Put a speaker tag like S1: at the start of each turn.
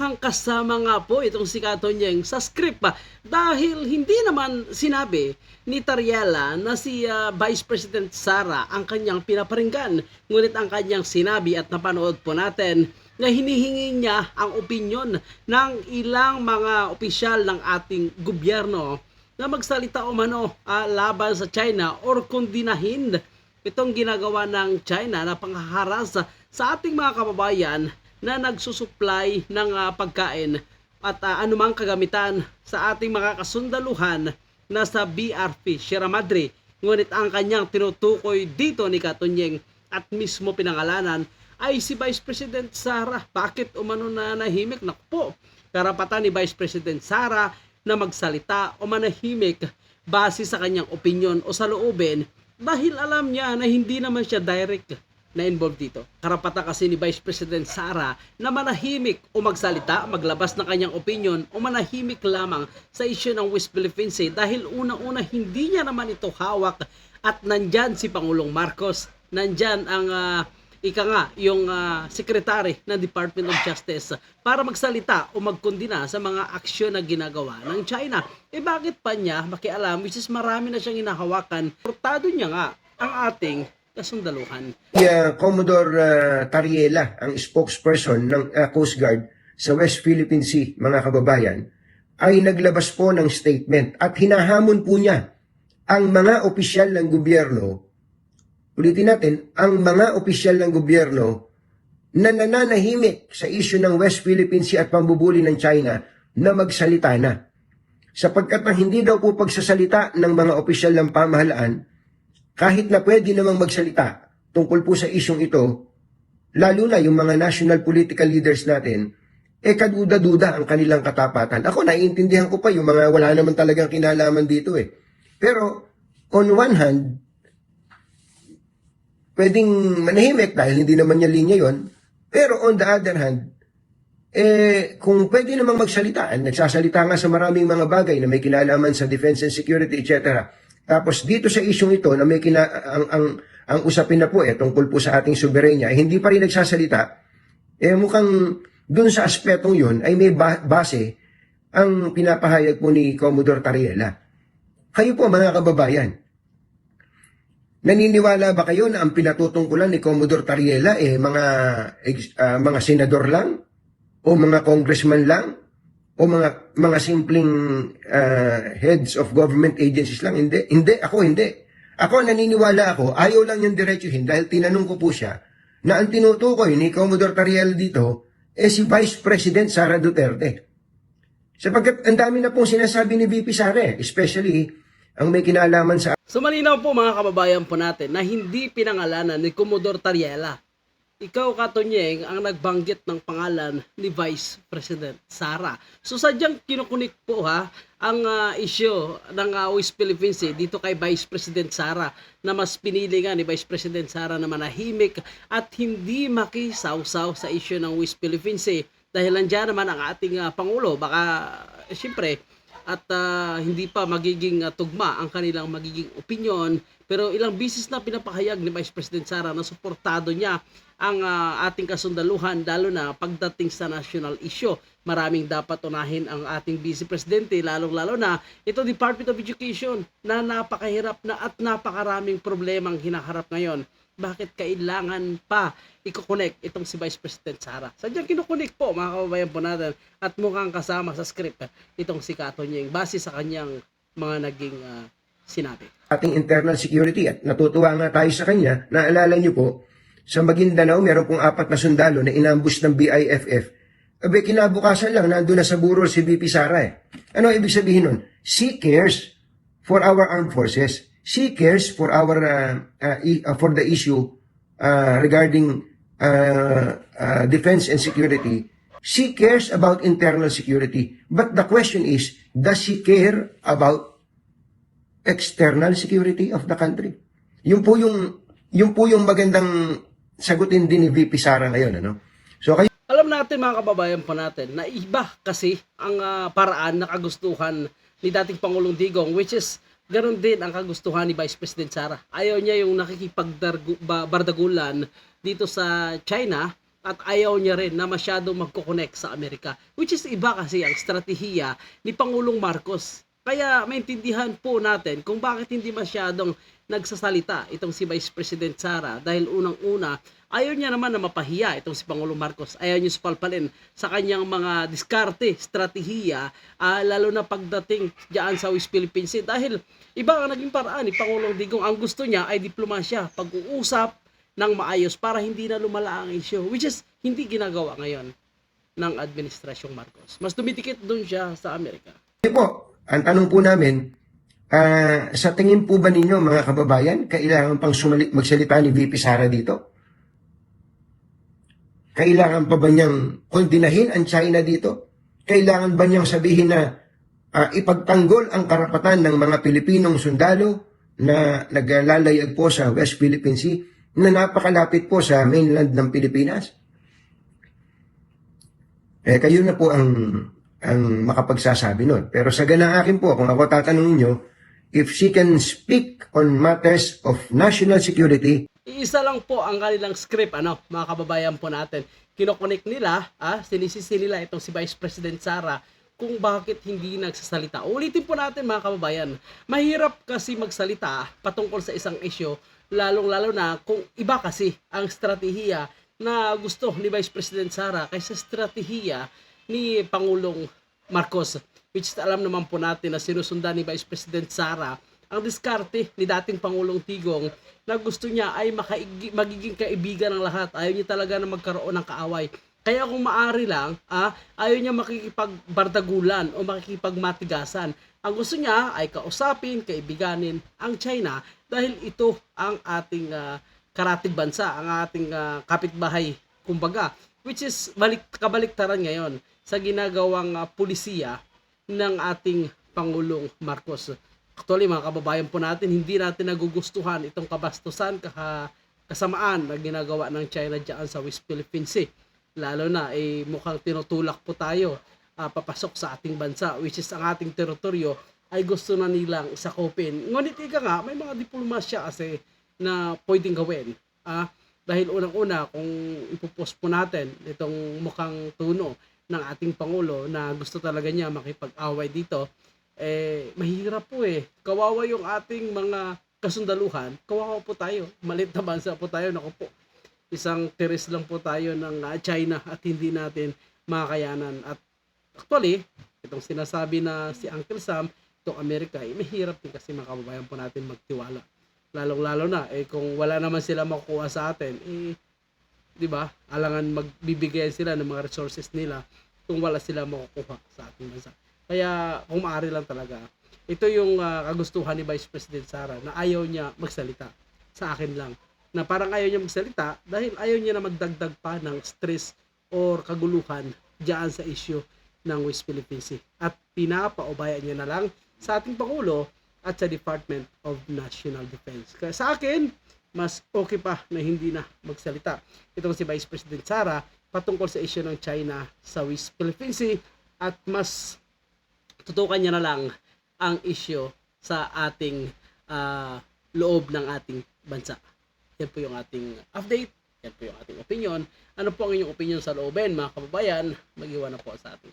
S1: mukhang kasama nga po itong si Katonyeng sa script pa dahil hindi naman sinabi ni Tariela na si ah, Vice President Sara ang kanyang pinaparinggan. Ngunit ang kanyang sinabi at napanood po natin na hinihingi niya ang opinyon ng ilang mga opisyal ng ating gobyerno na magsalita umano ah, laban sa China or kundinahin itong ginagawa ng China na panghaharas sa ating mga kababayan na nagsusupply ng ah, pagkain at ah, anumang kagamitan sa ating mga kasundaluhan na sa BRP Sierra Madre. Ngunit ang kanyang tinutukoy dito ni Katunyeng at mismo pinangalanan ay si Vice President Sara. Bakit umano na nahimik? Naku po, karapatan ni Vice President Sara na magsalita o manahimik base sa kanyang opinion o sa loobin dahil alam niya na hindi naman siya direct na involved dito. Karapatan kasi ni Vice President Sara na manahimik o magsalita, maglabas ng kanyang opinion o manahimik lamang sa issue ng West Philippine Sea dahil unang-una hindi niya naman ito hawak at nandyan si Pangulong Marcos. Nandyan ang ah, ika nga, yung ah, secretary ng Department of Justice para magsalita o magkundina sa mga aksyon na ginagawa ng China. Eh bakit pa niya makialam which is marami na siyang inahawakan. Portado niya nga ang ating kasundaluhan.
S2: Uh, Commodore uh, Tariela, ang spokesperson ng uh, Coast Guard sa West Philippine Sea, mga kababayan, ay naglabas po ng statement at hinahamon po niya ang mga opisyal ng gobyerno, ulitin natin, ang mga opisyal ng gobyerno na nananahimik sa isyu ng West Philippine Sea at pambubuli ng China na magsalita na. Sapagkat ang hindi daw po pagsasalita ng mga opisyal ng pamahalaan kahit na pwede namang magsalita tungkol po sa isyong ito, lalo na yung mga national political leaders natin, eh kaduda-duda ang kanilang katapatan. Ako, naiintindihan ko pa yung mga wala naman talagang kinalaman dito eh. Pero, on one hand, pwedeng manahimik dahil hindi naman niya linya yon. Pero on the other hand, eh, kung pwede namang magsalita, nagsasalita nga sa maraming mga bagay na may kinalaman sa defense and security, etc. Tapos dito sa isyong ito na may kina, ang, ang, ang usapin na po eh, tungkol po sa ating soberenya, eh, hindi pa rin nagsasalita, eh mukhang dun sa aspetong yun ay may ba- base ang pinapahayag po ni Commodore Tariela. Kayo po mga kababayan, naniniwala ba kayo na ang pinatutungkulan ni Commodore Tariela eh mga ah, mga senador lang o mga congressman lang o mga mga simpleng ah, heads of government agencies lang. Hindi hindi. Ako hindi. Ako naniniwala ako. Ayaw lang yung diretsuhin dahil tinanong ko po siya na ang tinutukoy ni Commodore Tariela dito eh si Vice President Sara Duterte. Sapagkat ang dami na pong sinasabi ni VP Sara eh, especially ang may kinalaman sa
S1: So malinaw po mga kababayan po natin na hindi pinangalanan ni Commodore Tariela. Ikaw, Katonyeng, ang nagbanggit ng pangalan ni Vice President Sara. So sadyang kinukunik po ha ang ah, issue ng uh, West Philippine Sea dito kay Vice President Sara na mas pinili nga ni Vice President Sara na manahimik at hindi makisawsaw sa issue ng West Philippine Sea dahil nandiyan naman ang ating ah, Pangulo. Baka, siyempre, at ah, hindi pa magiging ah, tugma ang kanilang magiging opinion pero ilang bisis na pinapahayag ni Vice President Sara na suportado niya ang ah, ating kasundaluhan lalo na pagdating sa national issue. Maraming dapat unahin ang ating Vice Presidente lalong-lalo na ito Department of Education na napakahirap na at napakaraming problemang hinaharap ngayon. Bakit kailangan pa i-connect itong si Vice President Sara? Sadyang kinukunik po mga kababayan po natin at mukhang kasama sa script itong si Katonyeng base sa kanyang mga naging ah, sinabi.
S2: ating internal security at natutuwa nga tayo sa kanya. Naalala niyo po, sa Maguindanao, meron pong apat na sundalo na inambush ng BIFF. Abe, kinabukasan lang, nandun na sa burol si BP Sara eh. Ano ibig sabihin nun? She cares for our armed forces. She cares for our, uh, uh, uh, for the issue uh, regarding uh, uh, defense and security. She cares about internal security. But the question is, does she care about external security of the country. Yun po yung yun po yung magandang sagutin din ni VP Sara ngayon ano. So kayo
S1: Alam natin mga kababayan po natin na iba kasi ang ah, paraan na kagustuhan ni dating Pangulong Digong which is ganun din ang kagustuhan ni Vice President Sara. Ayaw niya yung nakikipagbardagulan dito sa China at ayaw niya rin na masyado magkoconnect sa Amerika. Which is iba kasi ang strategiya ni Pangulong Marcos. Kaya maintindihan po natin kung bakit hindi masyadong nagsasalita itong si Vice President Sara dahil unang-una ayaw niya naman na mapahiya itong si Pangulong Marcos. Ayaw niya supalpalin sa kanyang mga diskarte, strategiya, ah, lalo na pagdating diyan sa West Philippine Sea dahil iba ang naging paraan ni Pangulong Digong. Ang gusto niya ay diplomasya, pag-uusap ng maayos para hindi na lumala ang issue which is hindi ginagawa ngayon ng administrasyong Marcos. Mas tumitikit doon siya sa Amerika.
S2: Hindi po, ang tanong po namin, ah, sa tingin po ba ninyo mga kababayan, kailangan pang sumali, magsalita ni VP Sara dito? Kailangan pa ba niyang kondinahin ang China dito? Kailangan ba niyang sabihin na ah, ipagtanggol ang karapatan ng mga Pilipinong sundalo na naglalayag po sa West Philippine Sea na napakalapit po sa mainland ng Pilipinas? Eh, kayo na po ang ang makapagsasabi nun. Pero sa ganang akin po, kung ako tatanungin nyo, if she can speak on matters of national security,
S1: Iisa lang po ang kanilang script, ano, mga kababayan po natin. Kinokonek nila, ah, sinisisi nila itong si Vice President Sara kung bakit hindi nagsasalita. Ulitin po natin mga kababayan, mahirap kasi magsalita patungkol sa isang issue, lalong-lalo na kung iba kasi ang strategiya na gusto ni Vice President Sara kaysa strategiya ni Pangulong Marcos. Which alam naman po natin na sinusundan ni Vice President Sara ang diskarte ni dating Pangulong Tigong na gusto niya ay makaigi, magiging kaibigan ng lahat. Ayaw niya talaga na magkaroon ng kaaway. Kaya kung maari lang, ah, ayaw niya makikipagbardagulan o makikipagmatigasan. Ang gusto niya ay kausapin, kaibiganin ang China dahil ito ang ating ah, karatig bansa, ang ating ah, kapitbahay, kumbaga. Which is balik, kabaliktaran ngayon sa ginagawang ah, pulisiya ng ating Pangulong Marcos. Actually, mga kababayan po natin, hindi natin nagugustuhan itong kabastusan, kaha, kasamaan na ginagawa ng China dyan sa West Philippine Sea. Lalo na, eh, mukhang tinutulak po tayo ah, papasok sa ating bansa, which is ang ating teritoryo, ay gusto na nilang sakupin. Ngunit ika nga, may mga diplomasya kasi na pwedeng gawin. Ah, dahil unang-una, kung ipopost po natin itong mukhang tuno ng ating Pangulo na gusto talaga niya makipag-away dito, eh, mahirap po eh. Kawawa yung ating mga kasundaluhan. Kawawa po tayo. Malit na bansa po tayo. Naku po. Isang teres lang po tayo ng ah, China at hindi natin makakayanan. At actually, itong sinasabi na si Uncle Sam, itong Amerika, eh, mahirap din kasi mga kababayan po natin magtiwala. Lalong-lalo na, eh, kung wala naman sila makukuha sa atin, eh, di ba, alangan magbibigay sila ng mga resources nila kung wala sila makukuha sa ating bansa. Kaya kung maaari lang talaga, ito yung ah, kagustuhan ni Vice President Sara na ayaw niya magsalita sa akin lang. Na parang ayaw niya magsalita dahil ayaw niya na magdagdag pa ng stress or kaguluhan diyan sa issue ng West Philippine Sea. At pinapaubaya niya na lang sa ating Pangulo at sa Department of National Defense. Kaya sa akin, mas okay pa na hindi na magsalita. Itong si Vice President Sara patungkol sa issue ng China sa West Philippine Sea at mas tutukan niya na lang ang issue sa ating ah, loob ng ating bansa. Yan po yung ating update. Yan po yung ating opinion. Ano po ang inyong opinion sa loobin, mga kababayan? Mag-iwan na po sa ating